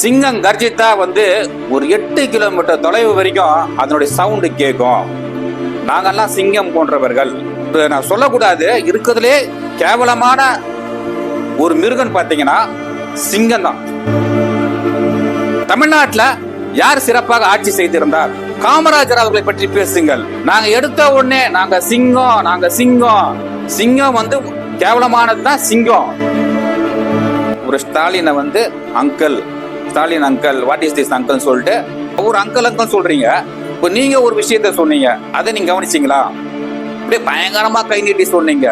சிங்கம் கர்ஜித்தா வந்து ஒரு எட்டு கிலோமீட்டர் தொலைவு வரைக்கும் அதனுடைய சவுண்டு கேட்கும் நாங்கெல்லாம் சிங்கம் போன்றவர்கள். நான் சொல்லக்கூடாது இருக்கிறதுலே கேவலமான ஒரு மிருகன் பார்த்தீங்கன்னா சிங்கம் தான். தமிழ்நாட்டில் யார் சிறப்பாக ஆட்சி செய்திருந்தார்? காமராஜர் அவர்களை பற்றி பேசுங்கள். நாங்க எடுத்த உடனே நாங்க சிங்கம் நாங்க சிங்கம். சிங்கம் வந்து கேவலமானது தான் சிங்கம். ஒரு ஸ்டாலினை வந்து uncle Stalin uncle what is this uncle சொல்லிட்டு ஒரு அங்கிள் அங்கிள் சொல்றீங்க. இப்போ நீங்க ஒரு விஷயத்த சொன்னீங்க. அதை நீங்க கவனிச்சிங்களா? அப்படியே பயங்கரமா கை நீட்டி சொன்னீங்க.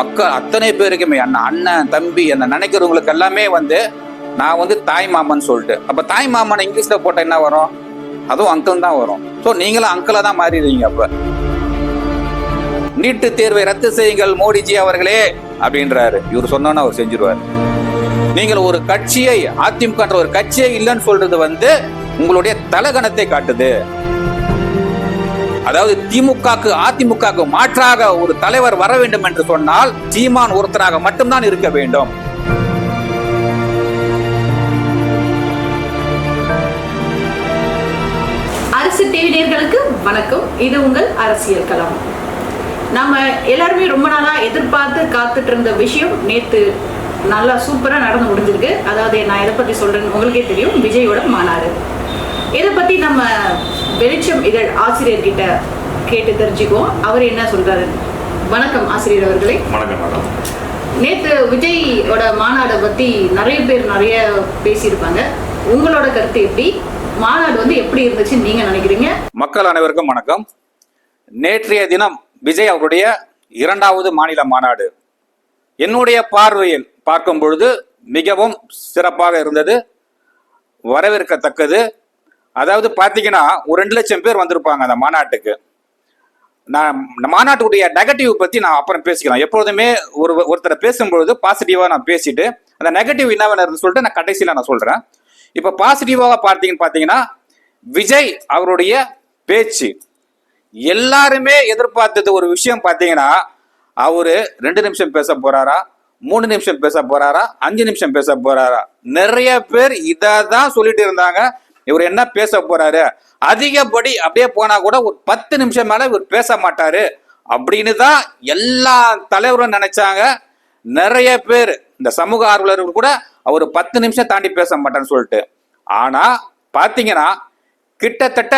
மக்கள் அத்தனை பேருக்குமே அண்ணன் அண்ணன் தம்பி என்ன நினைக்கிறவங்களுக்கு எல்லாமே வந்து நான் வந்து தாய் மாமன் சொல்லிட்டு. அப்ப தாய் மாமன் இங்கிலீஷ்ல போட்டா என்ன வரும்? அதுவும் அங்கிள் தான் வரும். ஸோ நீங்களும் அங்கிளா தான் மாறிடுவீங்க அப்ப. நீட்டு தேர்வை ரத்து செய்யுங்கள் மோடிஜி அவர்களே அப்படின்றாரு. இவர் சொன்னோன்னு அவர் செஞ்சிருவாரு. நீங்கள் ஒரு கட்சியை அதிமுக ஒரு கட்சியே இல்லைன்னு சொல்றது வந்து உங்களுடைய தலகணத்தை காட்டுது. அதாவது திமுகக்கு அதிமுகக்கு மாற்றாக ஒரு தலைவர் வர வேண்டும் என்று சொன்னால் சீமான் ஒருத்தராக மட்டும்தான் இருக்க வேண்டும். அரசு டிவிடியர்களுக்கு வணக்கம். இது உங்கள் அரசியல் களம். நம்ம எல்லாருமே ரொம்ப நாளா எதிர்பார்த்து காத்துட்டு இருந்த விஷயம் நேத்து நல்லா சூப்பரா நடந்து முடிஞ்சிருக்கு. அதாவது நான் எதை பத்தி சொல்றேன்னு உங்களுக்கே தெரியும். விஜயோட மாநாடு. இதை பத்தி நம்ம வெளிச்சம் இதழ் ஆசிரியர்கிட்ட கேட்டு தெரிஞ்சுக்குவோம். அவர் என்ன சொல்றாரு? வணக்கம் ஆசிரியர் அவர்களே. வணக்கம் மேடம். நேத்து விஜயோட மாநாடை பத்தி நிறைய பேர் நிறைய பேசியிருப்பாங்க. உங்களோட கருத்து எப்படி? மாநாடு வந்து எப்படி இருந்துச்சுன்னு நீங்க நினைக்கிறீங்க? மக்கள் அனைவருக்கும் வணக்கம். நேற்றைய தினம் விஜய் அவருடைய இரண்டாவது மாநில மாநாடு. என்னுடைய பார்வையில் பார்க்கும் பொழுது மிகவும் சிறப்பாக இருந்தது வரவேற்கத்தக்கது. அதாவது பார்த்தீங்கன்னா ஒரு ரெண்டு லட்சம் பேர் வந்திருப்பாங்க அந்த மாநாட்டுக்கு. நான் மாநாட்டுடைய நெகட்டிவ் பற்றி நான் அப்புறம் பேசிக்கலாம். எப்பொழுதுமே ஒரு ஒருத்தரை பேசும்பொழுது பாசிட்டிவாக நான் பேசிட்டு அந்த நெகட்டிவ் என்னவென்னு சொல்லிட்டு நான் கடைசியில் நான் சொல்கிறேன் இப்போ பாசிட்டிவாக பார்த்தீங்கன்னு பார்த்தீங்கன்னா விஜய் அவருடைய பேச்சு. எல்லாருமே எதிர்பார்த்தது ஒரு விஷயம் பார்த்தீங்கன்னா அவரு ரெண்டு நிமிஷம் பேச போறாரா? மூணு நிமிஷம் பேச போறாரா? அஞ்சு நிமிஷம் பேச போறாரா? நிறைய பேர் இதை தான் சொல்லிட்டு இருந்தாங்க. இவர் என்ன பேச போறாரு? அதிகப்படி அப்படியே போனா கூட ஒரு பத்து நிமிஷம் மேல இவர் பேச மாட்டாரு. அப்படின்னு தான் எல்லா தலைவரும் நினைச்சாங்க. நிறைய பேர் இந்த சமூக ஆர்வலர்கள் கூட அவர் பத்து நிமிஷம் தாண்டி பேச மாட்டேன்னு சொல்லிட்டு. ஆனா பாத்தீங்கன்னா கிட்டத்தட்ட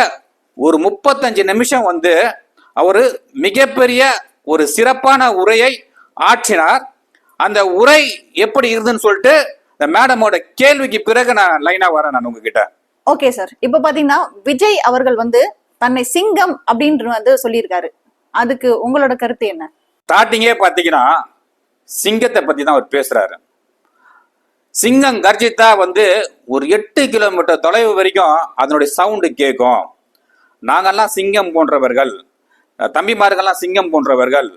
ஒரு முப்பத்தஞ்சு நிமிஷம் வந்து அவர் மிகப்பெரிய ஒரு சிறப்பான உரையை ஆற்றினார். அந்த உரை எப்படி இருந்துன்னு சொல்லிட்டு இந்த மேடமோட கேள்விக்கு பிறகு நான் லைனா வரேன் நான் உங்ககிட்ட. ஓகே சார் இப்ப பாத்தீங்கன்னா விஜய் அவர்கள் வந்து தன்னை சிங்கம் அப்படின்னு வந்து சொல்லியிருக்காரு. அதுக்கு உங்களோட கருத்து என்ன? ஸ்டார்டிங்கே பார்த்தீங்கன்னா சிங்கத்தை பத்தி தான் அவர் பேசுறாரு. சிங்கம் கர்ஜித்தா வந்து ஒரு எட்டு கிலோமீட்டர் தொலைவு வரைக்கும் அதனுடைய சவுண்டு கேட்கும் நாங்கெல்லாம் சிங்கம் போன்றவர்கள். தம்பிமார்கள்லாம் சிங்கம் போன்றவர்கள்.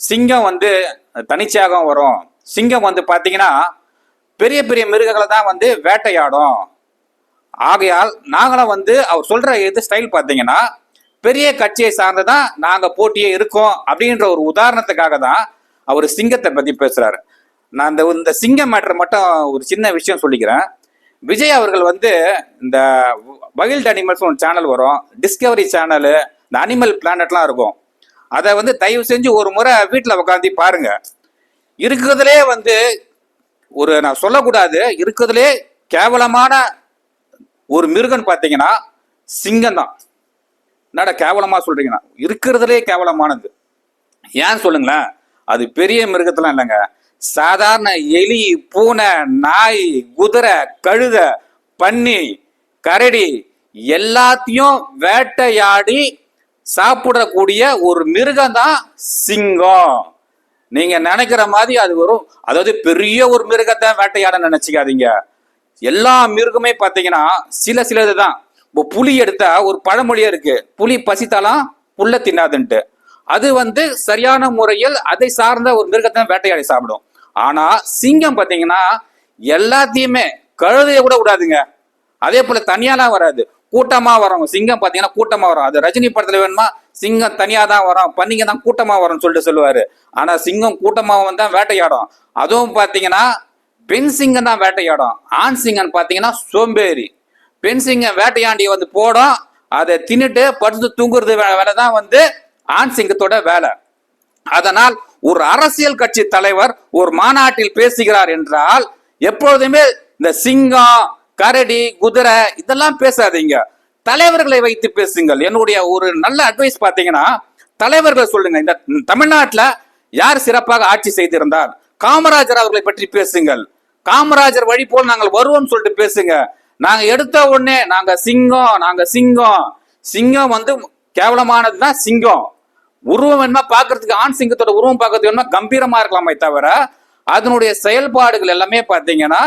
சிங்கம் வந்து தனிச்சியாகவும் வரும். சிங்கம் வந்து பார்த்தீங்கன்னா பெரிய பெரிய மிருகங்களை தான் வந்து வேட்டையாடும். ஆகையால் நாங்களும் வந்து அவர் சொல்ற எது ஸ்டைல் பார்த்தீங்கன்னா பெரிய கட்சியை சார்ந்துதான் நாங்கள் போட்டியே இருக்கோம் அப்படின்ற ஒரு உதாரணத்துக்காக தான் அவர் சிங்கத்தை பற்றி பேசுறாரு. நான் இந்த இந்த சிங்கம் மேட்டர் மட்டும் ஒரு சின்ன விஷயம் சொல்லிக்கிறேன். விஜய் அவர்கள் வந்து இந்த வைல்ட் அனிமல்ஸ் ஒரு சேனல் வரும். டிஸ்கவரி சேனலு இந்த அனிமல் பிளானட்லாம் இருக்கும். அதை வந்து தயவு செஞ்சு ஒரு முறை வீட்டில் உட்காந்து பாருங்க. இருக்கிறதுலே வந்து ஒரு நான் சொல்லக்கூடாது இருக்கிறதுலே கேவலமான ஒரு மிருகன் பார்த்தீங்கன்னா சிங்கம் தான் என்னடா கேவலமாக சொல்றீங்கன்னா? இருக்கிறதுலே கேவலமானது. ஏன் சொல்லுங்களேன்? அது பெரிய மிருகத்தெல்லாம் இல்லைங்க. சாதாரண எலி பூனை நாய் குதிரை கழுத பன்னி கரடி எல்லாத்தையும் வேட்டையாடி சாப்பிடக்கூடிய ஒரு மிருகம் தான் சிங்கம். நீங்க நினைக்கிற மாதிரி அது வரும் அதாவது பெரிய ஒரு மிருகத்தை வேட்டையாட நினைச்சுக்காதீங்க. எல்லா மிருகமே பார்த்தீங்கன்னா சில சிலது தான் இப்போ புலி எடுத்தா ஒரு பழமொழியே இருக்கு. புலி பசித்தாலாம் புல்ல தின்னாதுன்ட்டு. அது வந்து சரியான முறையில் அதை சார்ந்த ஒரு மிருகத்தை வேட்டையாடி சாப்பிடும். ஆனா சிங்கம் பார்த்தீங்கன்னா எல்லாத்தையுமே கழுதைய கூட விடாதுங்க. அதே போல தனியாலாம் வராது. கூட்டமா வரும். சிங்கம் பாத்தீங்கன்னா கூட்டமா வரும். அது ரஜினி படத்துல வேணுமா? சிங்கம் தனியா தான் வரும். பன்னிங்க தான் கூட்டமா வரும்னு சொல்லிட்டு சொல்லுவாரு. ஆனா சிங்கம் கூட்டமா வந்தா வேட்டையாடும். அதுவும் பாத்தீங்கன்னா பெண் சிங்கம் தான் வேட்டையாடும். ஆண் சிங்கம் பாத்தீங்கன்னா சோம்பேறி. பெண் சிங்கம் வேட்டையாண்டி வந்து போடும். அதை தின்னுட்டு படுத்து தூங்குறது வேலை தான் வந்து ஆண் சிங்கத்தோட வேலை. அதனால் ஒரு அரசியல் கட்சி தலைவர் ஒரு மாநாட்டில் பேசுகிறார் என்றால் எப்பொழுதுமே இந்த சிங்கம் கரடி குதிரை இதெல்லாம் பேசாதீங்க. தலைவர்களை வைத்து பேசுங்கள். என்னுடைய ஒரு நல்ல அட்வைஸ் பார்த்தீங்கன்னா தலைவர்களை சொல்லுங்க. இந்த தமிழ்நாட்டில் யார் சிறப்பாக ஆட்சி செய்திருந்தார்? காமராஜர் அவர்களை பற்றி பேசுங்கள். காமராஜர் வழி போல் நாங்கள் வருவோம் சொல்லிட்டு பேசுங்க. நாங்க எடுத்த உடனே நாங்க சிங்கம் நாங்க சிங்கம். சிங்கம் வந்து கேவலமானதுதான் சிங்கம். உருவம் வேணுமா பாக்குறதுக்கு ஆண் சிங்கத்தோட உருவம் பார்க்கறதுக்கு வேணுமா கம்பீரமா இருக்கலாமே தவிர அதனுடைய செயல்பாடுகள் எல்லாமே பார்த்தீங்கன்னா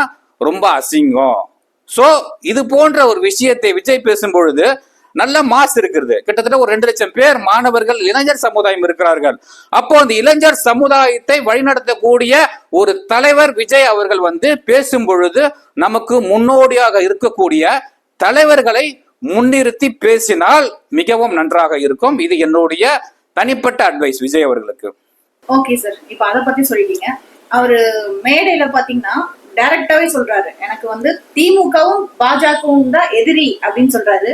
ரொம்ப அசிங்கம். சோ இது போன்ற ஒரு விஷயத்தை விஜய் பேசும் பொழுது நல்ல மாஸ் இருக்கிறது. கிட்டத்தட்ட ஒரு ரெண்டு லட்சம் பேர் மாணவர்கள் இளைஞர் சமுதாயம் இருக்கிறார்கள். அப்போ அந்த இளைஞர் சமுதாயத்தை வழிநடத்தக்கூடிய ஒரு தலைவர் விஜய் அவர்கள் வந்து பேசும் பொழுது நமக்கு முன்னோடியாக இருக்கக்கூடிய தலைவர்களை முன்னிறுத்தி பேசினால் மிகவும் நன்றாக இருக்கும். இது என்னுடைய தனிப்பட்ட அட்வைஸ் விஜய் அவர்களுக்கு. ஓகே சார் இப்ப அதை பத்தி சொல்லிட்டீங்க. அவரு மேடையில பாத்தீங்கன்னா டைரக்டாவே சொல்றாரு. எனக்கு வந்து திமுகவும் பாஜகவும் தான் எதிரி அப்படின்னு சொல்றாரு.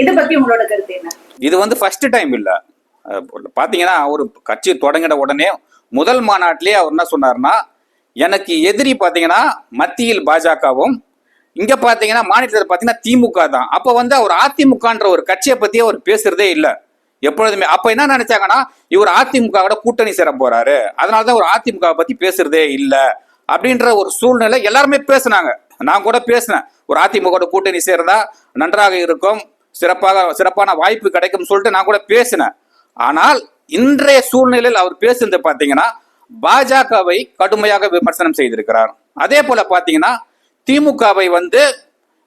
இதை பத்தி உங்களோட கருத்து என்ன? இது வந்து ஃபர்ஸ்ட் டைம் இல்ல. பாத்தீங்கன்னா ஒரு கட்சி தொடங்கின உடனே முதல் மாநாட்டிலே அவர் என்ன சொன்னார்னா எனக்கு எதிரி பாத்தீங்கன்னா மத்தியில் பாஜகவும் இங்க பாத்தீங்கன்னா மாநிலத்தில் பாத்தீங்கன்னா திமுக தான். அப்ப வந்து அவர் அதிமுகன்ற ஒரு கட்சியை பத்தி அவர் பேசுறதே இல்லை. எப்பொழுதுமே. அப்ப என்ன நினைச்சாங்கன்னா இவர் அதிமுகவோட கூட்டணி சேர போறாரு. அதனாலதான் ஒரு அதிமுக பத்தி பேசுறதே இல்லை. அப்படின்ற ஒரு சூழ்நிலை எல்லாருமே பேசுனாங்க. நான் கூட பேசினேன். ஒரு அதிமுக கூட்டணி சேர்ந்தா நன்றாக இருக்கும் சிறப்பாக சிறப்பான வாய்ப்பு கிடைக்கும் சொல்லிட்டு நான் கூட பேசினேன். ஆனால் இன்றைய சூழ்நிலையில் அவர் பேசுனது பார்த்தீங்கன்னா பாஜகவை கடுமையாக விமர்சனம் செய்திருக்கிறார். அதே போல பார்த்தீங்கன்னா திமுகவை வந்து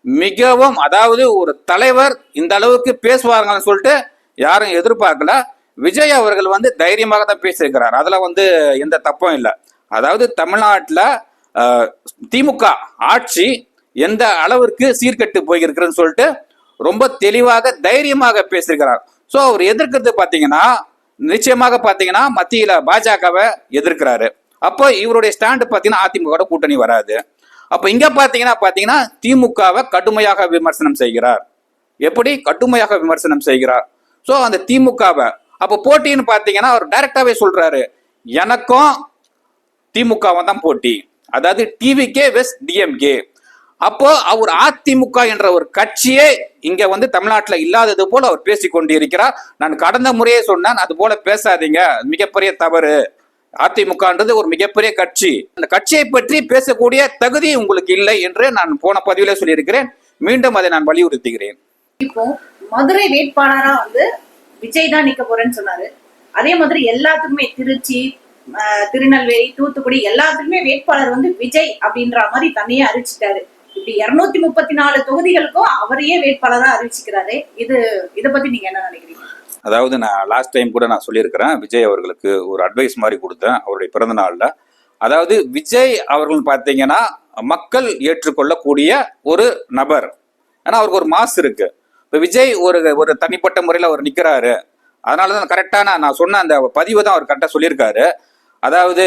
மிகவும் அதாவது ஒரு தலைவர் இந்த அளவுக்கு பேசுவாங்கன்னு சொல்லிட்டு யாரும் எதிர்பார்க்கல. விஜய் அவர்கள் வந்து தைரியமாக தான் பேசியிருக்கிறார். அதில் வந்து எந்த தப்பும் இல்லை. அதாவது தமிழ்நாட்டில் திமுக ஆட்சி எந்த அளவிற்கு சீர்கெட்டு போயிருக்கிறதுன்னு சொல்லிட்டு ரொம்ப தெளிவாக தைரியமாக பேசியிருக்கிறார். ஸோ அவர் எதிர்க்கிறது பார்த்தீங்கன்னா நிச்சயமாக பார்த்தீங்கன்னா மத்தியில் பாஜகவை எதிர்க்கிறாரு. அப்போ இவருடைய ஸ்டாண்டு பார்த்தீங்கன்னா அதிமுக கூட்டணி வராது. அப்போ இங்கே பார்த்தீங்கன்னா பார்த்தீங்கன்னா திமுகவை கடுமையாக விமர்சனம் செய்கிறார். எப்படி? கடுமையாக விமர்சனம் செய்கிறார். ஸோ அந்த திமுகவை. அப்போ போட்டின்னு பார்த்தீங்கன்னா அவர் டைரக்டாகவே சொல்கிறாரு எனக்கும் திமுகவும் தான் போட்டி. அதாவது டிவிகே வெஸ் டிஎம்கே அப்போ அவர் அதிமுக என்ற ஒரு கட்சியே இங்க வந்து தமிழ்நாட்டில் இல்லாதது போல அவர் பேசிக் கொண்டிருக்கிறார் நான் கடந்த முறையே சொன்னேன் அது போல பேசாதீங்க மிகப்பெரிய தவறு. அதிமுகன்றது ஒரு மிகப்பெரிய கட்சி. அந்த கட்சியை பற்றி பேசக்கூடிய தகுதி உங்களுக்கு இல்லை என்று நான் போன பதிவில சொல்லியிருக்கிறேன். மீண்டும் அதை நான் வலியுறுத்துகிறேன். இப்போ மதுரை வேட்பாளரா வந்து விஜய் தான் நிக்க போறேன்னு சொன்னாரு. அதே மாதிரி எல்லாத்துக்குமே திருச்சி திருநெல்வேலி தூத்துக்குடி எல்லாத்துக்குமே வேட்பாளர் வந்து விஜய் அப்படின்ற மாதிரி தன்னையே அறிவிச்சிட்டாரு. இப்படி இருநூத்தி முப்பத்தி நாலு தொகுதிகளுக்கும் அவரையே வேட்பாளரா அறிவிச்சுக்கிறாரு. இது இதை பத்தி நீங்க என்ன நினைக்கிறீங்க? அதாவது நான் லாஸ்ட் டைம் கூட நான் சொல்லியிருக்கிறேன் விஜய் அவர்களுக்கு ஒரு அட்வைஸ் மாதிரி கொடுத்தேன் அவருடைய பிறந்த நாளில். அதாவது விஜய் அவர்கள் பார்த்தீங்கன்னா மக்கள் ஏற்றுக்கொள்ளக்கூடிய ஒரு நபர். ஏன்னா அவருக்கு ஒரு மாஸ் இருக்கு. இப்போ விஜய் ஒரு ஒரு தனிப்பட்ட முறையில் அவர் நிற்கிறாரு அதனால தான் கரெக்டான நான் சொன்ன அந்த பதிவை தான் அவர் கரெக்டாக சொல்லியிருக்காரு. அதாவது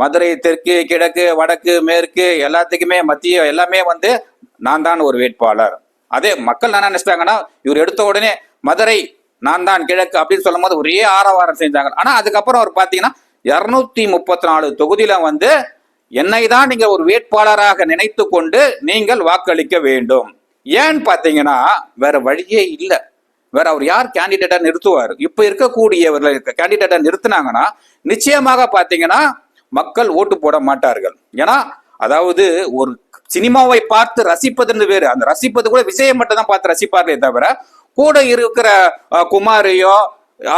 மதுரை தெற்கு கிழக்கு வடக்கு மேற்கு எல்லாத்துக்குமே மத்திய எல்லாமே வந்து நான் தான் ஒரு வேட்பாளர். அதே மக்கள் என்ன நினைச்சிட்டாங்கன்னா இவர் எடுத்த உடனே மதுரை நான் தான் கிழக்கு அப்படின்னு சொல்லும் போது ஒரே ஆரவாரம் செஞ்சாங்க. ஆனா அதுக்கப்புறம் அவர் பாத்தீங்கன்னா இருநூத்தி முப்பத்தி நாலு தொகுதியில வந்து என்னை தான் நீங்க ஒரு வேட்பாளராக நினைத்து கொண்டு நீங்கள் வாக்களிக்க வேண்டும். ஏன்னு பாத்தீங்கன்னா வேற வழியே இல்லை. வேற அவர் யார் கேண்டிடேட்டா நிறுத்துவார்? இப்ப இருக்கக்கூடியவர்கள் கேண்டிடேட்டா நிறுத்தினாங்கன்னா நிச்சயமாக பாத்தீங்கன்னா மக்கள் ஓட்டு போட மாட்டார்கள். ஏன்னா அதாவது ஒரு சினிமாவை பார்த்து ரசிப்பதுன்னு வேறு. அந்த ரசிப்பது கூட விஜயை மட்டும் தான் பார்த்து ரசிப்பார்களே தவிர கூட இருக்கிற குமாரையோ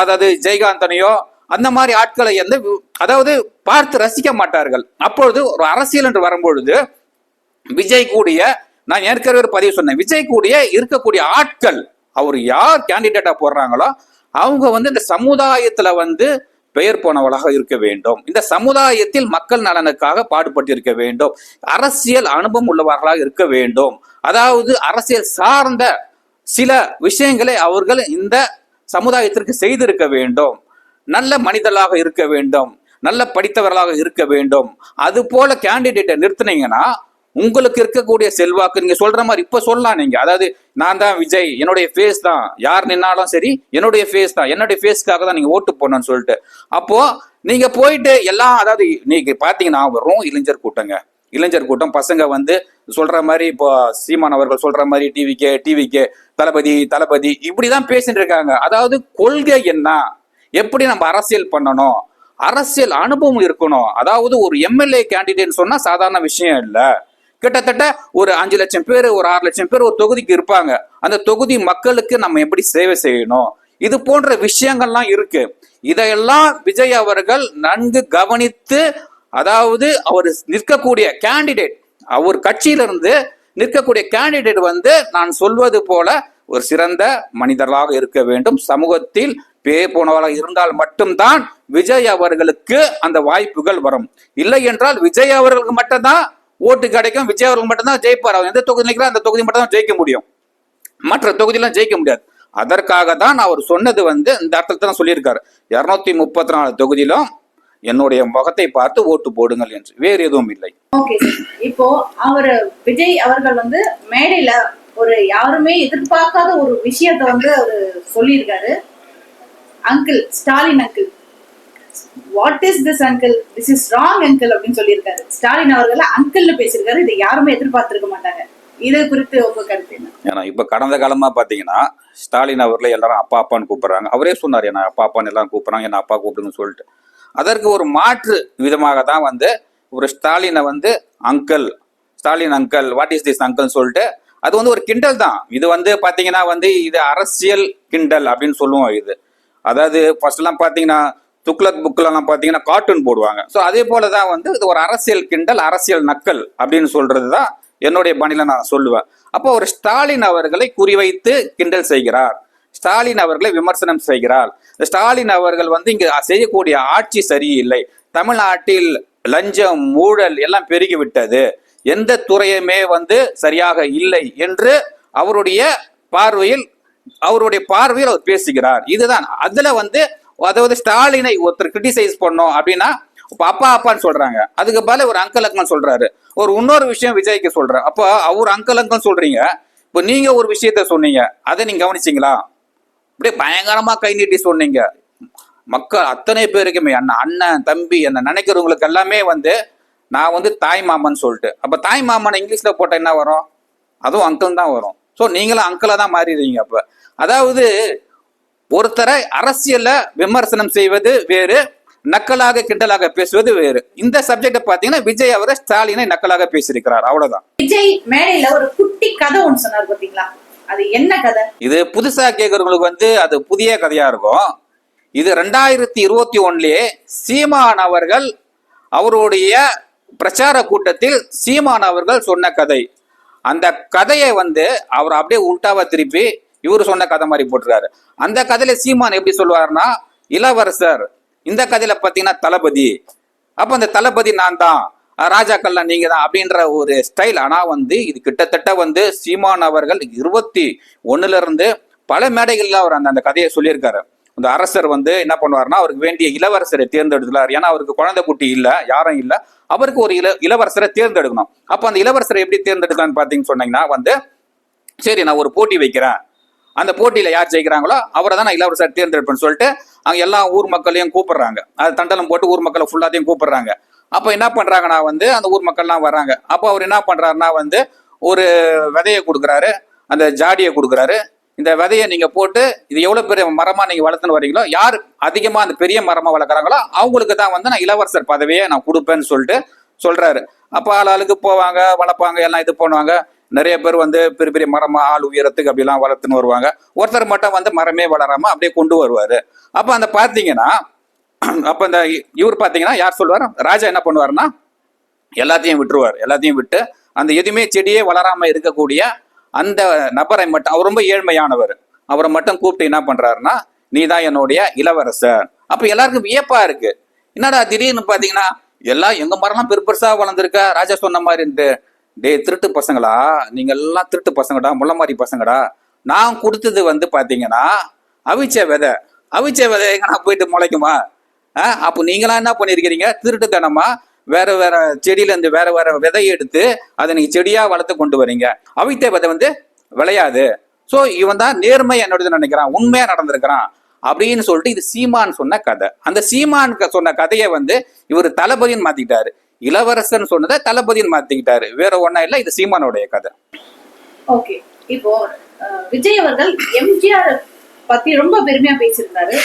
அதாவது ஜெயகாந்தனையோ அந்த மாதிரி ஆட்களை வந்து அதாவது பார்த்து ரசிக்க மாட்டார்கள். அப்பொழுது ஒரு அரசியல் என்று வரும்பொழுது விஜய் கூடிய நான் ஏற்கனவே பதிவு சொன்னேன் விஜய் கூடிய இருக்கக்கூடிய ஆட்கள் அவர் யார் கேண்டிடேட்டா போடுறாங்களோ அவங்க வந்து இந்த சமுதாயத்துல வந்து பெயர் போனவளாக இருக்க வேண்டும். இந்த சமுதாயத்தில் மக்கள் நலனுக்காக பாடுபட்டு இருக்க வேண்டும். அரசியல் அனுபவம் உள்ளவர்களாக இருக்க வேண்டும். அதாவது அரசியல் சார்ந்த சில விஷயங்களை அவர்கள் இந்த சமுதாயத்திற்கு செய்திருக்க வேண்டும். நல்ல மனிதர்களாக இருக்க வேண்டும். நல்ல படித்தவர்களாக இருக்க வேண்டும். அது போல கேண்டிடேட்டை நிறுத்தினீங்கன்னா உங்களுக்கு இருக்கக்கூடிய செல்வாக்கு நீங்க சொல்ற மாதிரி இப்ப சொல்லலாம் நீங்க. அதாவது நான் தான் விஜய் என்னுடைய ஃபேஸ் தான். யார் நின்னாலும் சரி என்னுடைய ஃபேஸ் தான். என்னுடைய ஃபேஸ்க்காக தான் நீங்க ஓட்டு போடணும்னு சொல்லிட்டு. அப்போ நீங்க போயிட்டு எல்லாம் அதாவது நீங்க பாத்தீங்கன்னா வரும் இளைஞர் கூட்டங்க. இளைஞர் கூட்டம். பசங்க வந்து சொல்ற மாதிரி இப்போ சீமான் அவர்கள் சொல்ற மாதிரி டிவிக்கே டிவிக்கே தளபதி தளபதி இப்படிதான் பேசிட்டு இருக்காங்க. அதாவது கொள்கை என்ன? எப்படி நம்ம அரசியல் பண்ணணும்? அரசியல் அனுபவம் இருக்கணும். அதாவது ஒரு எம்எல்ஏ கேண்டிடேட் சொன்னா சாதாரண விஷயம் இல்லை. கிட்டத்தட்ட ஒரு அஞ்சு லட்சம் பேர் ஒரு ஆறு லட்சம் பேர் ஒரு தொகுதிக்கு இருப்பாங்க. அந்த தொகுதி மக்களுக்கு நம்ம எப்படி சேவை செய்யணும்? இது போன்ற விஷயங்கள்லாம் இருக்கு. இதையெல்லாம் விஜய் அவர்கள் நன்கு கவனித்து அதாவது அவர் நிற்கக்கூடிய கேண்டிடேட் அவர் கட்சியிலிருந்து நிற்கக்கூடிய கேண்டிடேட் வந்து நான் சொல்வது போல ஒரு சிறந்த மனிதர்களாக இருக்க வேண்டும். சமூகத்தில் பே போனவராக இருந்தால் மட்டும்தான் விஜய் அவர்களுக்கு அந்த வாய்ப்புகள் வரும். இல்லை என்றால் விஜய் அவர்களுக்கு மட்டும்தான் ஓட்டு கிடைக்கும் விஜய் அவர்கள் மட்டும்தான் ஜெயிப்பார். அவர் எந்த தொகுதி நிற்கிறோம் அந்த தொகுதி மட்டும் தான் ஜெயிக்க முடியும். மற்ற தொகுதியெல்லாம் ஜெயிக்க முடியாது. அதற்காக தான் அவர் சொன்னது வந்து இந்த அர்த்தத்தை தான் சொல்லியிருக்காரு. இருநூத்தி முப்பத்தி நாலு தொகுதியிலும் என்னுடைய முகத்தை பார்த்து ஓட்டு போடுங்கள் என்று. வேறு எதுவும் இல்லை. ஓகே இப்போ அவர் விஜய் அவர்கள் வந்து மேடையில ஒரு யாருமே எதிர்பார்க்காத ஒரு விஷயத்த வந்து அவர் சொல்லியிருக்காரு. Uncle Stalin uncle what is this uncle this is wrong uncle அப்படின்னு சொல்லியிருக்காரு. ஸ்டாலின் அவர்கள் அங்கிள்னு பேசியிருக்காரு. இதை யாருமே எதிர்பார்த்திருக்க மாட்டாங்க. இது குறித்து உங்க கருத்து ஏன்னா இப்ப கடந்த காலமா பாத்தீங்கன்னா ஸ்டாலின் அவர்ல எல்லாரும் அப்பா அப்பான்னு கூப்பிடுறாங்க. அவரே சொன்னார் என்ன அப்பா அப்பான்னு எல்லாம் கூப்பிடுறாங்க. என்ன அப்பா கூப்பிடுங்கன்னு சொல்லிட்டு. அதற்கு ஒரு மாற்று விதமாக தான் வந்து ஒரு ஸ்டாலினை வந்து uncle Stalin uncle what is this uncle சொல்லிட்டு அது வந்து ஒரு கிண்டல் தான். இது வந்து பாத்தீங்கன்னா வந்து இது அரசியல் கிண்டல் அப்படின்னு சொல்லுவோம் இது. அதாவது ஃபர்ஸ்ட் எல்லாம் பாத்தீங்கன்னா துக்ளக் புக்ல பார்த்தீங்கன்னா கார்ட்டூன் போடுவாங்க. ஸோ அதே போல தான் வந்து இது ஒரு அரசியல் கிண்டல் அரசியல் நக்கல் அப்படின்னு சொல்றது தான் என்னுடைய பணியில் நான் சொல்லுவேன். அப்போ ஒரு ஸ்டாலின் அவர்களை குறிவைத்து கிண்டல் செய்கிறார். ஸ்டாலின் அவர்களை விமர்சனம் செய்கிறார். ஸ்டாலின் அவர்கள் வந்து இங்கு செய்யக்கூடிய ஆட்சி சரியில்லை. தமிழ்நாட்டில் லஞ்சம் ஊழல் எல்லாம் பெருகிவிட்டது எந்த துறையுமே வந்து சரியாக இல்லை என்று அவருடைய பார்வையில் அவருடைய பார்வையில் அவர் பேசுகிறார். இதுதான். அதுல வந்து அதாவது ஸ்டாலினை ஒருத்தர் கிரிட்டிசைஸ் பண்ணோம் அப்படின்னா இப்போ அப்பா அப்பான்னு சொல்றாங்க. அதுக்கு பதிலா ஒரு அங்கல் அங்கல் சொல்றாரு. ஒரு இன்னொரு விஷயம் விஜய்க்கு சொல்றாரு அப்போ அவர் அங்கல் அங்கல் சொல்றீங்க. இப்போ நீங்க ஒரு விஷயத்த சொன்னீங்க. அதை நீங்க கவனிச்சீங்களா? அப்படியே பயங்கரமா கை நீட்டி சொன்னீங்க. மக்கள் அத்தனை பேருக்குமே அண்ணன் அண்ணன் தம்பி என்ன நினைக்கிறவங்களுக்கு எல்லாமே வந்து நான் வந்து தாய் மாமன் சொல்லிட்டு. அப்போ தாய் மாமன் இங்கிலீஷில் போட்டா என்ன வரும்? அதுவும் அங்கிள் தான் வரும். ஸோ நீங்களும் அங்கிளாக தான் மாறிடுறீங்க அப்போ. அதாவது ஒருத்தரை அரசியல்ல விமர்சனம் செய்வது வேறு நக்கலாக கிண்டலாக பேசுவது வேறு. இந்த சப்ஜெக்ட பாத்தீங்கன்னா விஜய் அவரை ஸ்டாலினை நக்கலாக பேசியிருக்கிறார். அவ்வளவுதான். விஜய் மேடையில ஒரு குட்டி கதை ஒண்ணு சொன்னார் பாத்தீங்களா அது என்ன கதை? இது புதுசா கேட்கறவங்களுக்கு வந்து அது புதிய கதையா இருக்கும். இது ரெண்டாயிரத்தி இருபத்தி ஒன்னுலயே சீமான் அவர்கள் அவருடைய பிரச்சார கூட்டத்தில் சீமான் அவர்கள் சொன்ன கதை. அந்த கதையை வந்து அவர் அப்படியே உல்டாவா திருப்பி இவர் சொன்ன கதை மாதிரி போட்டிருக்காரு. அந்த கதையில சீமான் எப்படி சொல்லுவாருன்னா இளவரசர் இந்த கதையில பாத்தீங்கன்னா தளபதி. அப்ப அந்த தளபதி நான் தான் ராஜாக்கள்லாம் நீங்க தான் அப்படின்ற ஒரு ஸ்டைல் ஆனா வந்து இது கிட்டத்தட்ட வந்து சீமான் அவர்கள் இருபத்தி ஒண்ணுல இருந்து பல மேடைகள்ல அவர் அந்த அந்த கதையை சொல்லியிருக்காரு. அந்த அரசர் வந்து என்ன பண்ணுவாருன்னா அவருக்கு வேண்டிய இளவரசரை தேர்ந்தெடுத்துலார் ஏன்னா அவருக்கு குழந்தை குட்டி இல்ல யாரும் இல்ல. அவருக்கு ஒரு இள இளவரசரை தேர்ந்தெடுக்கணும். அப்ப அந்த இளவரசரை எப்படி தேர்ந்தெடுக்கலாம்னு பாத்தீங்கன்னு சொன்னீங்கன்னா வந்து சரி நான் ஒரு போட்டி வைக்கிறேன். அந்த போட்டியில யார் ஜெயிக்கிறாங்களோ அவரை தான் நான் இளவரசர் தேர்ந்தெடுப்பேன்னு சொல்லிட்டு அங்க எல்லா ஊர் மக்களையும் கூப்பிடுறாங்க. அது தண்டலம் போட்டு ஊர் மக்களை ஃபுல்லாத்தையும் கூப்பிடுறாங்க. அப்ப என்ன பண்றாங்கன்னா வந்து அந்த ஊர் மக்கள்லாம் வர்றாங்க. அப்போ அவர் என்ன பண்றாருன்னா வந்து ஒரு விதையை கொடுக்குறாரு. அந்த ஜாடியை கொடுக்குறாரு. இந்த விதையை நீங்க போட்டு இது எவ்வளவு பெரிய மரமா நீங்க வளர்த்துன்னு வரீங்களோ யார் அதிகமா அந்த பெரிய மரமா வளர்க்குறாங்களோ அவங்களுக்கு தான் வந்து நான் இளவரசர் பதவியை நான் கொடுப்பேன்னு சொல்லிட்டு சொல்றாரு. அப்போ ஆள் ஆளுக்கு போவாங்க வளர்ப்பாங்க எல்லாம் இது பண்ணுவாங்க. நிறைய பேர் வந்து பெரிய பெரிய மரமாக ஆள் உயரத்துக்கு அப்படிலாம் வளர்த்துன்னு வருவாங்க. ஒருத்தர் மட்டும் வந்து மரமே வளராமல் அப்படியே கொண்டு வருவார். அப்போ அந்த பார்த்தீங்கன்னா அப்போ அந்த இவர் பார்த்தீங்கன்னா யார் சொல்லுவார்? ராஜா என்ன பண்ணுவாருன்னா எல்லாத்தையும் விட்டுருவார். எல்லாத்தையும் விட்டு அந்த எதுவுமே செடியே வளராமல் இருக்கக்கூடிய அந்த நபரை மட்டும் அவர் ரொம்ப ஏழ்மையானவர். அவரை மட்டும் கூப்பிட்டு என்ன பண்ணுறாருன்னா நீ தான் என்னுடைய இளவரசர். அப்போ எல்லாருக்கும் வியப்பாக இருக்குது என்னடா திடீர்னு பார்த்தீங்கன்னா எல்லாம் எங்கள் மரம்லாம் பெரு பெருசா வளர்ந்துருக்க? ராஜா சொன்ன மாதிரின்ட்டு. டேய் திருட்டு பசங்களா? நீங்க எல்லாம் திருட்டு பசங்கடா முள்ள மாதிரி பசங்கடா. நான் கொடுத்தது வந்து பார்த்தீங்கன்னா அவிச்ச விதை. அவிச்ச விதை எங்கன்னா போயிட்டு முளைக்குமா? ஆ அப்போ நீங்களாம் என்ன பண்ணியிருக்கிறீங்க திருட்டுத்தனமா வேற வேற செடியிலேருந்து வேற வேற விதையை எடுத்து அதை நீங்கள் செடியாக வளர்த்து கொண்டு வரீங்க. அவித்த விதை வந்து விளையாது. ஸோ இவன் தான் நேர்மை என்னோடது நினைக்கிறான் உண்மையாக நடந்திருக்கிறான் அப்படின்னு சொல்லிட்டு இது சீமான் சொன்ன கதை. அந்த சீமான் சொன்ன கதையை வந்து இவர் தளபதின்னு மாத்திக்கிட்டாரு. இளவரசன் சொன்னதை தளபதின்னு மாத்திக்கிட்டாரு. வேற ஒண்ணா இல்ல இது சீமானுடைய கதை. ஓகே இப்போ விஜய் அவர்கள் எம்ஜிஆர் பத்தி ரொம்ப பெருமையா பேசியிருந்தாரு.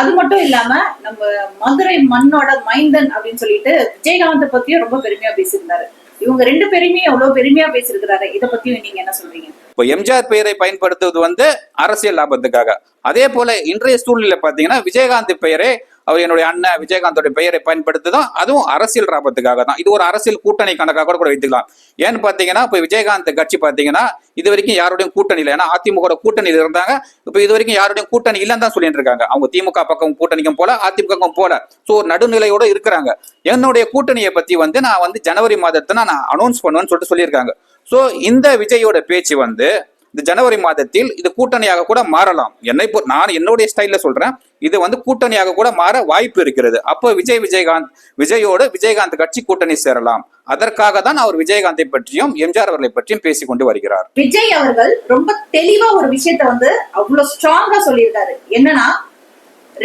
அது மட்டும் இல்லாம நம்ம மதுரை மண்ணோட மைந்தன் அப்படின்னு சொல்லிட்டு விஜயகாந்த் பத்தியும் ரொம்ப பெருமையா பேசியிருந்தாரு. இவங்க ரெண்டு பேருமே எவ்வளவு பெருமையா பேசியிருக்கிறாரு? இத பத்தியும் நீங்க என்ன சொல்றீங்க? இப்போ எம்ஜிஆர் பெயரை பயன்படுத்துவது வந்து அரசியல் லாபத்துக்காக. அதே போல இன்றைய சூழ்நிலை பாத்தீங்கன்னா விஜயகாந்த் பெயரே அவர் என்னுடைய அண்ணன் விஜயகாந்தோட பெயரை பயன்படுத்துதான் அதுவும் அரசியல் லாபத்துக்காக தான் இது ஒரு அரசியல் கூட்டணி கணக்காக கூட கூட வைத்துக்கலாம். ஏன்னு பாத்தீங்கன்னா இப்போ விஜயகாந்த் கட்சி பாத்தீங்கன்னா இது வரைக்கும் யாருடையும் கூட்டணி இல்லை. ஏன்னா அதிமுக கூட்டணியில் இருந்தாங்க. இப்போ இது வரைக்கும் யாருடையும் கூட்டணி இல்லைன்னு தான் சொல்லிட்டு இருக்காங்க. அவங்க திமுக பக்கம் கூட்டணிக்கும் போல அதிமுகவும் போல. ஸோ ஒரு நடுநிலையோட இருக்கிறாங்க. என்னுடைய கூட்டணியை பத்தி வந்து நான் வந்து ஜனவரி மாதத்தை நான் அனௌன்ஸ் பண்ணுவேன்னு சொல்லிட்டு சொல்லியிருக்காங்க. ஸோ இந்த விஜயோட பேச்சு வந்து இந்த ஜனவரி மாதத்தில் இது கூட்டணியாக கூட மாறலாம். என்னை நான் என்னுடைய ஸ்டைல்ல சொல்றேன். இது வந்து கூட்டணியாக கூட மாற வாய்ப்பு இருக்கிறது. அப்போ விஜய் விஜயகாந்த் விஜயோடு விஜயகாந்த் கட்சி கூட்டணி சேரலாம். அதற்காக தான் அவர் விஜயகாந்தை பற்றியும் எம்ஜிஆர் அவர்களை பற்றியும் பேசிக் கொண்டு வருகிறார். விஜய் அவர்கள் ரொம்ப தெளிவா ஒரு விஷயத்த வந்து அவ்வளவு ஸ்ட்ராங்கா சொல்லியிருக்காரு. என்னன்னா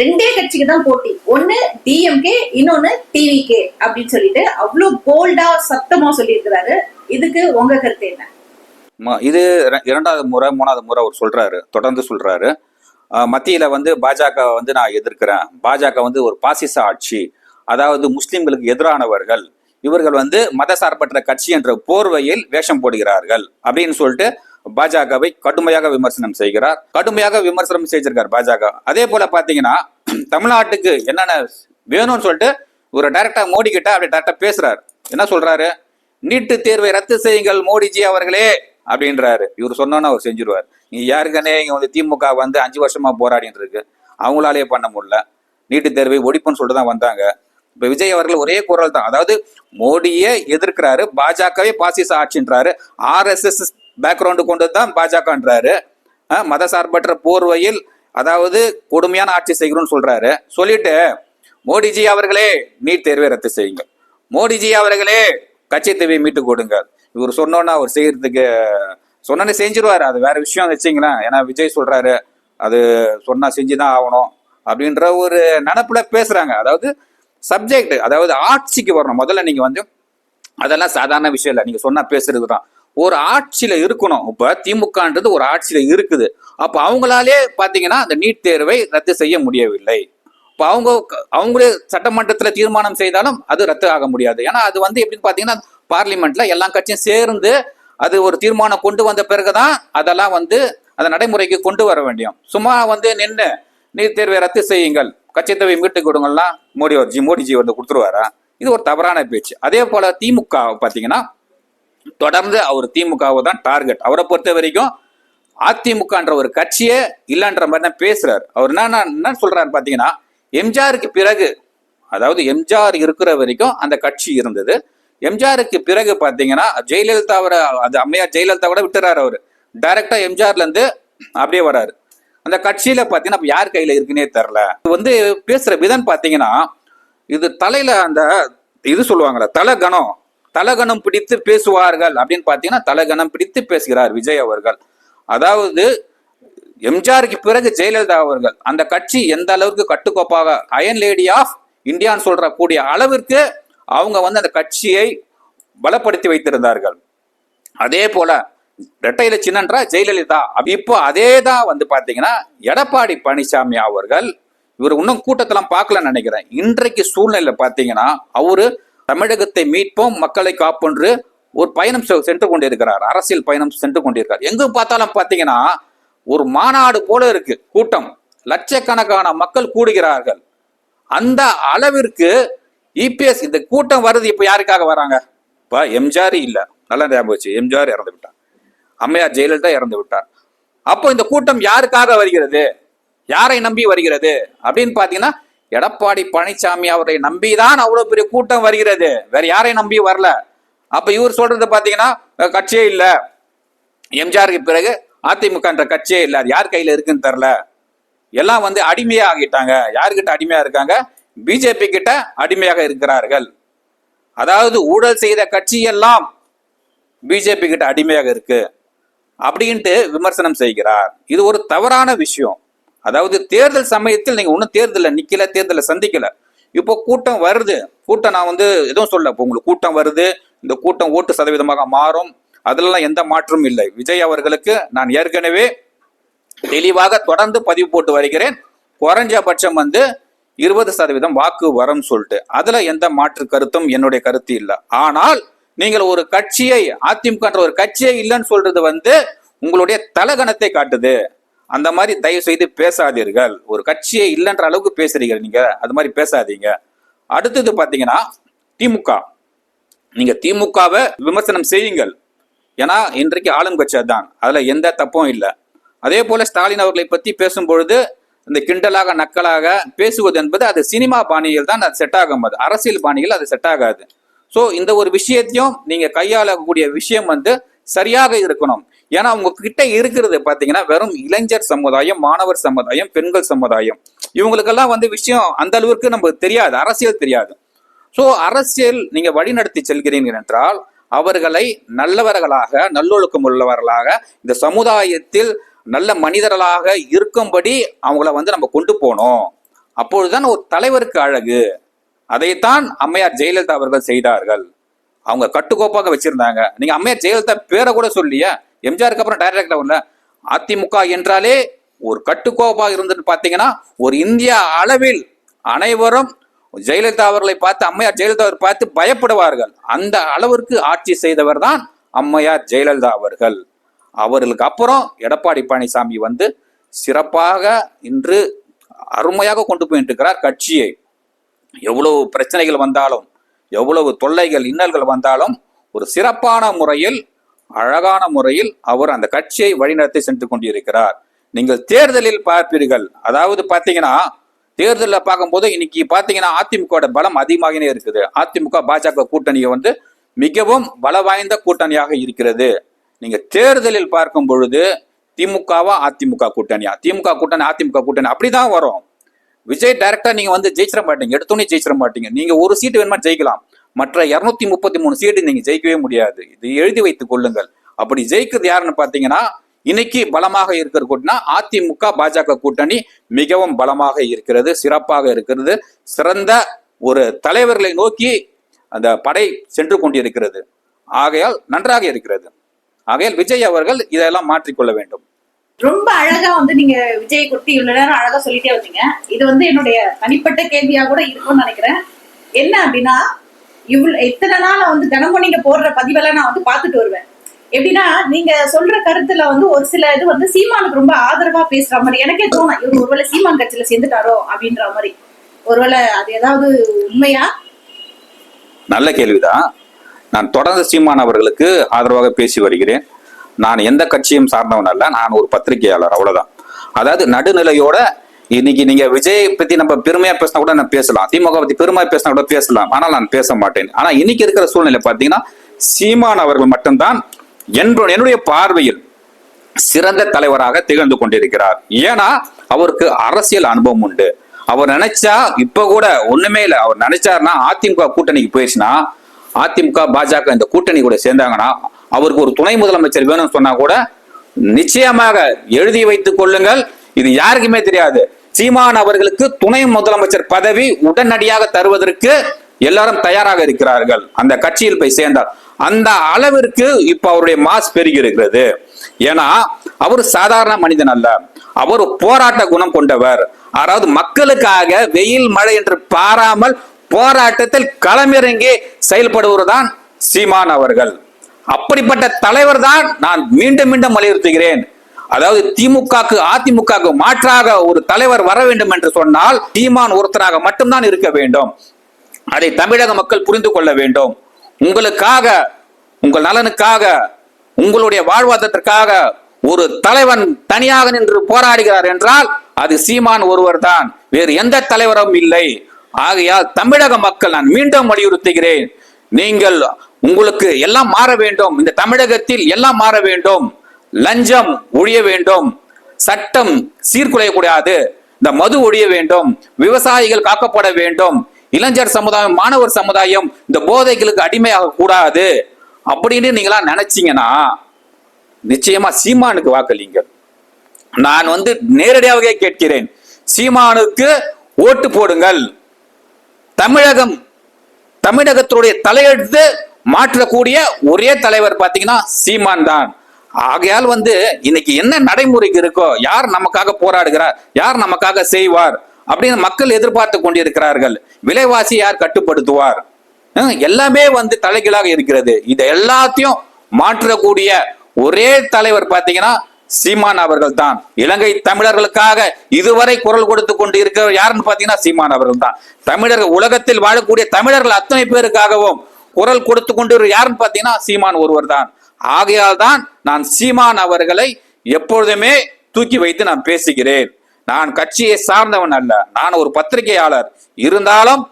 ரெண்டே கட்சிக்கு தான் போட்டி. ஒண்ணு டிஎம்கே இன்னொன்னு டிவிகே அப்படின்னு சொல்லிட்டு அவ்வளவு போல்டா சத்தமா சொல்லியிருக்கிறாரு. இதுக்கு உங்க கருத்து என்ன? இது இரண்டாவது முறை மூணாவது முறை அவர் சொல்றாரு தொடர்ந்து சொல்றாரு. மத்தியில வந்து பாஜக வந்து நான் எதிர்க்கிறேன். பாஜக வந்து ஒரு பாசிச ஆட்சி அதாவது முஸ்லிம்களுக்கு எதிரானவர்கள் இவர்கள் வந்து மதசார்பற்ற கட்சி என்ற போர்வையில் வேஷம் போடுகிறார்கள் அப்படின்னு சொல்லிட்டு பாஜகவை கடுமையாக விமர்சனம் செய்கிறார். கடுமையாக விமர்சனம் செய்திருக்கார் பாஜக. அதே போல பாத்தீங்கன்னா தமிழ்நாட்டுக்கு என்னென்ன வேணும்னு சொல்லிட்டு ஒரு டைரக்டா மோடி கிட்ட அப்படி டைரக்டா பேசுறாரு. என்ன சொல்றாரு? நீட்டு தேர்வை ரத்து செய்யுங்கள் மோடிஜி அவர்களே! அப்படின்றாரு. இவர் சொன்னோன்னு அவர் செஞ்சிருவார். நீ யாருக்கனே இங்கே வந்து திமுக வந்து அஞ்சு வருஷமாக போராடின்னு இருக்கு அவங்களாலேயே பண்ண முடியல. நீட்டு தேர்வை ஒடிப்புன்னு சொல்லிட்டு தான் வந்தாங்க. இப்போ விஜய் அவர்கள் ஒரே குரல் தான். அதாவது மோடியே எதிர்க்கிறாரு பாஜகவே பாசிச ஆட்சின்றாரு. ஆர்எஸ்எஸ் பேக்ரவுண்டு கொண்டு தான் பாஜகன்றாரு. மதசார்பற்ற போர்வையில் அதாவது கொடுமையான ஆட்சி செய்கிறோம்னு சொல்றாரு. சொல்லிட்டு மோடிஜி அவர்களே நீட் தேர்வை ரத்து செய்யுங்க. மோடிஜி அவர்களே கட்சி தேவை மீட்டு கொடுங்க. இவர் சொன்னோன்னா அவர் செய்யறதுக்கு சொன்னோன்னே செஞ்சிருவாரு. அது வேற விஷயம் வச்சிங்களேன். ஏன்னா விஜய் சொல்றாரு அது சொன்னா செஞ்சுதான் ஆகணும் அப்படின்ற ஒரு நினப்புல பேசுறாங்க. அதாவது சப்ஜெக்ட் அதாவது ஆட்சிக்கு வரணும். முதல்ல நீங்க வந்து அதெல்லாம் சாதாரண விஷயம் இல்லை. நீங்க சொன்னா பேசுறது தான் ஒரு ஆட்சியில இருக்கணும். இப்ப திமுகன்றது ஒரு ஆட்சியில இருக்குது. அப்ப அவங்களாலே பாத்தீங்கன்னா அந்த நீட் தேர்வை ரத்து செய்ய முடியவில்லை. இப்போ அவங்க அவங்களே சட்டமன்றத்துல தீர்மானம் செய்தாலும் அது ரத்து ஆக முடியாது. ஏன்னா அது வந்து எப்படின்னு பாத்தீங்கன்னா பார்லிமெண்ட்ல எல்லா கட்சியும் சேர்ந்து அது ஒரு தீர்மானம் கொண்டு வந்த பிறகுதான் அதெல்லாம் வந்து அந்த நடைமுறைக்கு கொண்டு வர வேண்டியும். சும்மா வந்து நின்று நீட் தேர்வை ரத்து செய்யுங்கள் கட்சித்தவை மீட்டு கொடுங்கள்லாம் மோடி அவர் ஜி மோடிஜி வந்து கொடுத்துருவாரா? இது ஒரு தவறான பேச்சு. அதே போல திமுக பார்த்தீங்கன்னா தொடர்ந்து அவர் திமுகவை தான் டார்கெட். அவரை பொறுத்த வரைக்கும் அதிமுகன்ற ஒரு கட்சியே இல்லைன்ற மாதிரி தான் பேசுறாரு. அவர் என்ன என்ன சொல்றாரு பார்த்தீங்கன்னா எம்ஜிஆருக்கு பிறகு அதாவது எம்ஜிஆர் இருக்கிற வரைக்கும் அந்த கட்சி இருந்தது. எம்ஜிஆருக்கு பிறகு பார்த்தீங்கன்னா ஜெயலலிதா அவரை அது அம்மையார் ஜெயலலிதா கூட விட்டுறாரு அவர். டைரக்டா எம்ஜிஆர்லேருந்து அப்படியே வராரு. அந்த கட்சியில பார்த்தீங்கன்னா யார் கையில இருக்குன்னே தெரில வந்து பேசுற விதம் பார்த்தீங்கன்னா இது தலையில அந்த இது சொல்லுவாங்கல்ல தலகணம். தலகணம் பிடித்து பேசுவார்கள் அப்படின்னு பார்த்தீங்கன்னா தலகணம் பிடித்து பேசுகிறார் விஜய் அவர்கள். அதாவது எம்ஜிஆருக்கு பிறகு ஜெயலலிதா அவர்கள் அந்த கட்சி எந்த அளவுக்கு கட்டுக்கோப்பாக அயன் லேடி ஆஃப் இந்தியான்னு சொல்ற கூடிய அளவிற்கு அவங்க வந்து அந்த கட்சியை பலப்படுத்தி வைத்திருந்தார்கள். அதே போல ரெட்டையில சின்னன்றா ஜெயலலிதா. அப்ப இப்போ அதே தான் வந்து பாத்தீங்கன்னா எடப்பாடி பழனிசாமி அவர்கள் இவர் இன்னும் கூட்டத்தெல்லாம் பார்க்கலன்னு நினைக்கிறேன். இன்றைக்கு சூழ்நிலை பார்த்தீங்கன்னா அவரு தமிழகத்தை மீட்போம் மக்களை காப்பொன்று ஒரு பயணம் செ- சென்று கொண்டிருக்கிறார். அரசியல் பயணம் சென்று கொண்டிருக்கிறார். எங்க பார்த்தாலும் பார்த்தீங்கன்னா ஒரு மாநாடு போல இருக்கு. கூட்டம். லட்சக்கணக்கான மக்கள் கூடுகிறார்கள். அந்த அளவிற்கு இபிஎஸ் இந்த கூட்டம் வருது இப்ப யாருக்காக வராங்க? இப்போ எம்ஜிஆர் இல்ல. நல்லா ஞாபகம் வச்சு எம்ஜிஆர் இறந்து விட்டார். அம்மையார் ஜெயலலிதா இறந்து விட்டார். அப்போ இந்த கூட்டம் யாருக்காக வருகிறது? யாரை நம்பி வருகிறது? அப்படின்னு பாத்தீங்கன்னா எடப்பாடி பழனிசாமி அவரை நம்பிதான் அவ்வளவு பெரிய கூட்டம் வருகிறது. வேற யாரை நம்பி வரல. அப்ப இவர் சொல்றது பாத்தீங்கன்னா கட்சியே இல்ல. எம்ஜிஆருக்கு பிறகு அதிமுகன்ற கட்சியே இல்ல. அது யார் கையில இருக்குன்னு தெரில எல்லாம் வந்து அடிமையா ஆகிட்டாங்க. யாருக்கிட்ட அடிமையா இருக்காங்க? பிஜேபி கிட்ட அடிமையாக இருக்கிறார்கள். அதாவது ஊழல் செய்த கட்சியெல்லாம் பிஜேபி கிட்ட அடிமையாக இருக்கு அப்படின்ட்டு விமர்சனம் செய்கிறார். இது ஒரு தவறான விஷயம். அதாவது தேர்தல் சமயத்தில் நீங்க ஒன்றும் தேர்தலில் நிக்கல தேர்தலை சந்திக்கல. இப்போ கூட்டம் வருது. கூட்டம் நான் வந்து எதுவும் சொல்ல இப்போ உங்களுக்கு கூட்டம் வருது. இந்த கூட்டம் ஓட்டு சதவீதமாக மாறும். அதிலெல்லாம் எந்த மாற்றமும் இல்லை. விஜய் அவர்களுக்கு நான் ஏற்கனவே தெளிவாக தொடர்ந்து பதிவு போட்டு வருகிறேன். குறைஞ்சபட்சம் வந்து இருபது சதவீதம் வாக்கு வரும் சொல்லிட்டு. அதுல எந்த மாற்று கருத்தும் என்னுடைய கருத்து இல்லை. ஆனால் நீங்கள் ஒரு கட்சியை அதிமுகன்ற ஒரு கட்சியே இல்லைன்னு சொல்றது வந்து உங்களுடைய தலகணத்தை காட்டுது. அந்த மாதிரி தயவு செய்து பேசாதீர்கள். ஒரு கட்சியே இல்லைன்ற அளவுக்கு பேசுறீங்க நீங்க. அது மாதிரி பேசாதீங்க. அடுத்தது பாத்தீங்கன்னா திமுக. நீங்க திமுகவை விமர்சனம் செய்யுங்கள். ஏன்னா இன்றைக்கு ஆளும் கட்சி அதான் அதுல எந்த தப்பும் இல்லை. அதே போல ஸ்டாலின் அவர்களை பத்தி பேசும்பொழுது இந்த கிண்டலாக நக்கலாக பேசுவது என்பது அது சினிமா பாணியில் தான் அது செட் ஆகும். அது அரசியல் பாணியில் அது செட் ஆகாது. ஸோ இந்த ஒரு விஷயத்தையும் நீங்க கையாளக்கூடிய விஷயம் வந்து சரியாக இருக்கணும். ஏன்னா உங்க கிட்ட இருக்கிறது பாத்தீங்கன்னா வெறும் இளைஞர் சமுதாயம் மாணவர் சமுதாயம் பெண்கள் சமுதாயம். இவங்களுக்கெல்லாம் வந்து விஷயம் அந்த அளவுக்கு நமக்கு தெரியாது. அரசியல் தெரியாது. ஸோ அரசியல் நீங்க வழிநடத்தி செல்கிறீர்கள் என்றால் அவர்களை நல்லவர்களாக நல்லொழுக்கம் உள்ளவர்களாக இந்த சமுதாயத்தில் நல்ல மனிதர்களாக இருக்கும்படி அவங்கள வந்து நம்ம கொண்டு போனோம். அப்பொழுதுதான் ஒரு தலைவருக்கு அழகு. அதைத்தான் அம்மையார் ஜெயலலிதா அவர்கள் செய்தார்கள். அவங்க கட்டுக்கோப்பாக வச்சிருந்தாங்க. நீங்க அம்மையார் ஜெயலலிதா பேரை கூட சொல்லியா எம்ஜிஆருக்கு அப்புறம் டைரக்டா வரல. அதிமுக என்றாலே ஒரு கட்டுக்கோப்பாக இருந்துட்டு பாத்தீங்கன்னா ஒரு இந்தியா அளவில் அனைவரும் ஜெயலலிதா அவர்களை பார்த்து அம்மையார் ஜெயலலிதா அவரை பார்த்து பயப்படுவார்கள். அந்த அளவிற்கு ஆட்சி செய்தவர் தான் அம்மையார் ஜெயலலிதா அவர்கள். அவர்களுக்கு அப்புறம் எடப்பாடி பழனிசாமி வந்து சிறப்பாக இன்று அருமையாக கொண்டு போயிட்டு இருக்கிறார் கட்சியை. எவ்வளவு பிரச்சனைகள் வந்தாலும் எவ்வளவு தொல்லைகள் இன்னல்கள் வந்தாலும் ஒரு சிறப்பான முறையில் அழகான முறையில் அவர் அந்த கட்சியை வழிநடத்தி சென்று கொண்டிருக்கிறார். நீங்கள் தேர்தலில் பார்ப்பீர்கள். அதாவது பார்த்தீங்கன்னா தேர்தலில் பார்க்கும்போது இன்னைக்கு பார்த்தீங்கன்னா அதிமுக பலம் அதிகமாகவே இருக்குது. அதிமுக பாஜக கூட்டணியை வந்து மிகவும் பல வாய்ந்த கூட்டணியாக இருக்கிறது. நீங்க தேர்தலில் பார்க்கும் பொழுது திமுகவா அதிமுக கூட்டணியா? திமுக கூட்டணி அதிமுக கூட்டணி அப்படிதான் வரும். விஜய் டைரக்டா நீங்க வந்து ஜெயிச்சிட மாட்டீங்க. எடுத்தோடனே ஜெயிச்சிட மாட்டீங்க. நீங்க ஒரு சீட்டு வேணுமா ஜெயிக்கலாம். மற்ற இருநூத்தி முப்பத்தி மூணு சீட்டு நீங்க ஜெயிக்கவே முடியாது. இது எழுதி வைத்துக் கொள்ளுங்கள். அப்படி ஜெயிக்கிறது யாருன்னு பாத்தீங்கன்னா இன்னைக்கு பலமாக இருக்கிற கூட்டினா அதிமுக பாஜக கூட்டணி மிகவும் பலமாக இருக்கிறது சிறப்பாக இருக்கிறது. சிறந்த ஒரு தலைவர்களை நோக்கி அந்த படை சென்று கொண்டிருக்கிறது. ஆகையால் நன்றாக இருக்கிறது. ஆகையால் விஜய் அவர்கள் இதெல்லாம் மாற்றிக்கொள்ள வேண்டும். ரொம்ப அழகா வந்து நீங்க விஜய் குட்டி இவ்வளவு நேரம் அழகா சொல்லிட்டே வந்தீங்க. இது வந்து என்னுடைய தனிப்பட்ட கேள்வியா கூட இருக்கும்னு நினைக்கிறேன். என்ன அப்படின்னா இவ்வளவு இத்தனை நாள் வந்து தினமும் நீங்க போடுற பதிவெல்லாம் நான் வந்து பார்த்துட்டு வருவேன். எப்படின்னா நீங்க சொல்ற கருத்துல வந்து ஒரு சில இது வந்து சீமானுக்கு ரொம்ப ஆதரவா பேசுற மாதிரி எனக்கே தோணும். இவர் ஒருவேளை சீமான் கட்சியில சேர்ந்துட்டாரோ அப்படின்ற மாதிரி. ஒருவேளை அது ஏதாவது உண்மையா? நல்ல கேள்விதான். நான் தொடர்ந்து சீமான் அவர்களுக்கு ஆதரவாக பேசி வருகிறேன். நான் எந்த கட்சியும் சார்ந்தவன் அல்ல. நான் ஒரு பத்திரிகையாளர். அவ்வளவுதான். அதாவது நடுநிலையோட இன்னைக்கு நீங்க விஜய் பத்தி நம்ம பெருமையா பேசினா கூட நான் பேசலாம். திமுக பத்தி பெருமையா பேசினா கூட பேசலாம். ஆனால் நான் பேச மாட்டேன். ஆனா இன்னைக்கு இருக்கிற சூழ்நிலை பாத்தீங்கன்னா சீமான் அவர்கள் மட்டும்தான் என்னுடைய என்னுடைய பார்வையில் சிறந்த தலைவராக திகழ்ந்து கொண்டிருக்கிறார். ஏன்னா அவருக்கு அரசியல் அனுபவம் உண்டு. அவர் நினைச்சா இப்ப கூட ஒண்ணுமே இல்லை. அவர் நினைச்சாருன்னா அதிமுக கூட்டணிக்கு போயிடுச்சுன்னா அதிமுக பாஜக இந்த கூட்டணி கூட சேர்ந்தாங்கன்னா அவருக்கு ஒரு துணை முதலமைச்சர் வேணும்னு சொன்னா கூட நிச்சயமாக எழுதி வைத்துக் கொள்ளுங்கள். இது யாருக்குமே தெரியாது. சீமான் அவர்களுக்கு துணை முதலமைச்சர் பதவி உடனடியாக தருவதற்கு எல்லாரும் தயாராக இருக்கிறார்கள். அந்த கட்சியில் போய் சேர்ந்தார். அந்த அளவிற்கு இப்ப அவருடைய மாஸ் பெருகி இருக்கிறது ஏன்னா அவர் சாதாரண மனிதன் அல்ல. அவர் போராட்ட குணம் கொண்டவர். அதாவது மக்களுக்காக வெயில் மழை என்று பாராமல் போராட்டத்தில் களமிறங்கி செயல்படுவது தான் சீமான் அவர்கள். அப்படிப்பட்ட தலைவர் தான் நான் மீண்டும் மீண்டும் வலியுறுத்துகிறேன். அதாவது திமுகக்கு அதிமுகக்கு மாற்றாக ஒரு தலைவர் வர வேண்டும் என்று சொன்னால் சீமான் ஒருத்தராக மட்டும்தான் இருக்க வேண்டும். அதை தமிழக மக்கள் புரிந்து கொள்ள வேண்டும். உங்களுக்காக உங்கள் நலனுக்காக உங்களுடைய வாழ்வாதாரத்திற்காக ஒரு தலைவன் தனியாக நின்று போராடுகிறார் என்றால் அது சீமான் ஒருவர் தான் வேறு எந்த தலைவரும் இல்லை. ஆகையால் தமிழக மக்கள் நான் மீண்டும் வலியுறுத்துகிறேன். நீங்கள் உங்களுக்கு எல்லாம் மாற வேண்டும். இந்த தமிழகத்தில் எல்லாம் மாற வேண்டும். லஞ்சம் ஒழிய வேண்டும். சட்டம் சீர்குலையக்கூடாது. இந்த மது ஒழிய வேண்டும். விவசாயிகள் காக்கப்பட வேண்டும். இளைஞர் சமுதாயம் மாணவர் சமுதாயம் இந்த போதைகளுக்கு அடிமையாக கூடாது. அப்படின்னு நீங்களா நினைச்சீங்கன்னா நிச்சயமா சீமானுக்கு வாக்களிங்க நான் வந்து நேரடியாகவே கேட்கிறேன். சீமானுக்கு ஓட்டு போடுங்கள். தமிழகம் தமிழகத்துடைய தலையெழுத்து மாற்றக்கூடிய ஒரே தலைவர் பார்த்தீங்கன்னா சீமான் தான். ஆகையால் வந்து இன்னைக்கு என்ன நடைமுறைக்கு இருக்கோ யார் நமக்காக போராடுகிறார் யார் நமக்காக செய்வார் அப்படின்னு மக்கள் எதிர்பார்த்து கொண்டிருக்கிறார்கள். விலைவாசி யார் கட்டுப்படுத்துவார்? எல்லாமே வந்து தலைகீழாக இருக்கிறது. இதை எல்லாத்தையும் மாற்றக்கூடிய ஒரே தலைவர் பார்த்தீங்கன்னா சீமான் அவர்கள் தான் இலங்கை தமிழர்களுக்காக இதுவரை குரல் கொடுத்து கொண்டு இருக்கிற யாருன்னு பாத்தீங்கன்னா சீமான் அவர்கள் தான் தமிழர்கள் உலகத்தில் வாழக்கூடிய தமிழர்கள் அத்தனை பேருக்காகவும் குரல் கொடுத்து கொண்டு இருக்கிற யாருன்னு பாத்தீங்கன்னா சீமான் ஒருவர் தான் ஆகையால் தான் நான் சீமான் அவர்களை எப்பொழுதுமே தூக்கி வைத்து நான் பேசுகிறேன். நான் கட்சியை சார்ந்தவன் அல்ல. நான் ஒரு பத்திரிகையாளர். இருந்தாலும்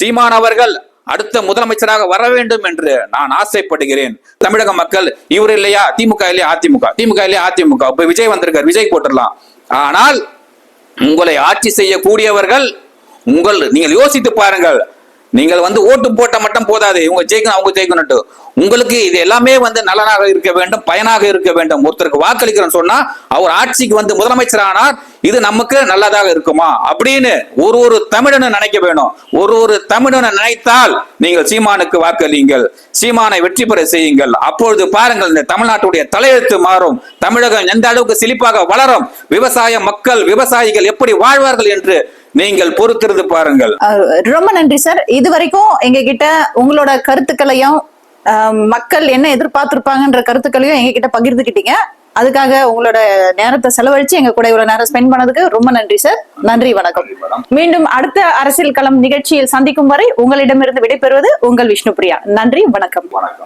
சீமான் அவர்கள் அடுத்த முதலமைச்சராக வர வேண்டும் என்று நான் ஆசைப்படுகிறேன். தமிழக மக்கள் இவர் இல்லையா? திமுக இல்லையா? அதிமுக? திமுக இல்லையா? அதிமுக? இப்ப விஜய் வந்திருக்கார் விஜய் போட்டுடலாம். ஆனால் உங்களை ஆட்சி செய்யக்கூடியவர்கள் உங்கள் நீங்கள் யோசித்து பாருங்கள். நீங்கள் வந்து ஓட்டு போட்ட மட்டும் போதாது. இவங்க ஜெயிக்கணும் அவங்க ஜெயிக்கணும்ட்டு உங்களுக்கு இது எல்லாமே வந்து நலனாக இருக்க வேண்டும் பயனாக இருக்க வேண்டும். ஒருத்தருக்கு வாக்களிக்கிறோம் சொன்னா அவர் ஆட்சிக்கு வந்து முதலமைச்சர் ஆனார். இது நமக்கு நல்லதாக இருக்குமா? அப்படின்னு ஒரு ஒரு தமிழனு நினைக்க வேணும். ஒரு ஒரு தமிழனை நினைத்தால் நீங்கள் சீமானுக்கு வாக்களியுங்கள். சீமானை வெற்றி பெற செய்யுங்கள். அப்பொழுது பாருங்கள் இந்த தமிழ்நாட்டுடைய தலையெழுத்து மாறும். தமிழகம் எந்த அளவுக்கு செழிப்பாக வளரும்? விவசாய மக்கள் விவசாயிகள் எப்படி வாழ்வார்கள் என்று நீங்கள் பொறுத்திருந்து பாருங்கள். ரொம்ப நன்றி சார். இது வரைக்கும் எங்க கிட்ட உங்களோட கருத்துக்களையும் மக்கள் என்ன எதிர்பார்த்திருப்பாங்கன்ற கருத்துக்களையும் எங்க கிட்ட பகிர்ந்துக்கிட்டீங்க அதுக்காக உங்களோட நேரத்தை செலவழிச்சு எங்க கூட இவ்வளவு நேரம் ஸ்பெண்ட் பண்ணதுக்கு ரொம்ப நன்றி சார் நன்றி வணக்கம். மீண்டும் அடுத்த அரசியல் களம் நிகழ்ச்சியில் சந்திக்கும் வரை உங்களிடமிருந்து விடைபெறுவது உங்கள் விஷ்ணுபிரியா. நன்றி வணக்கம். வணக்கம்.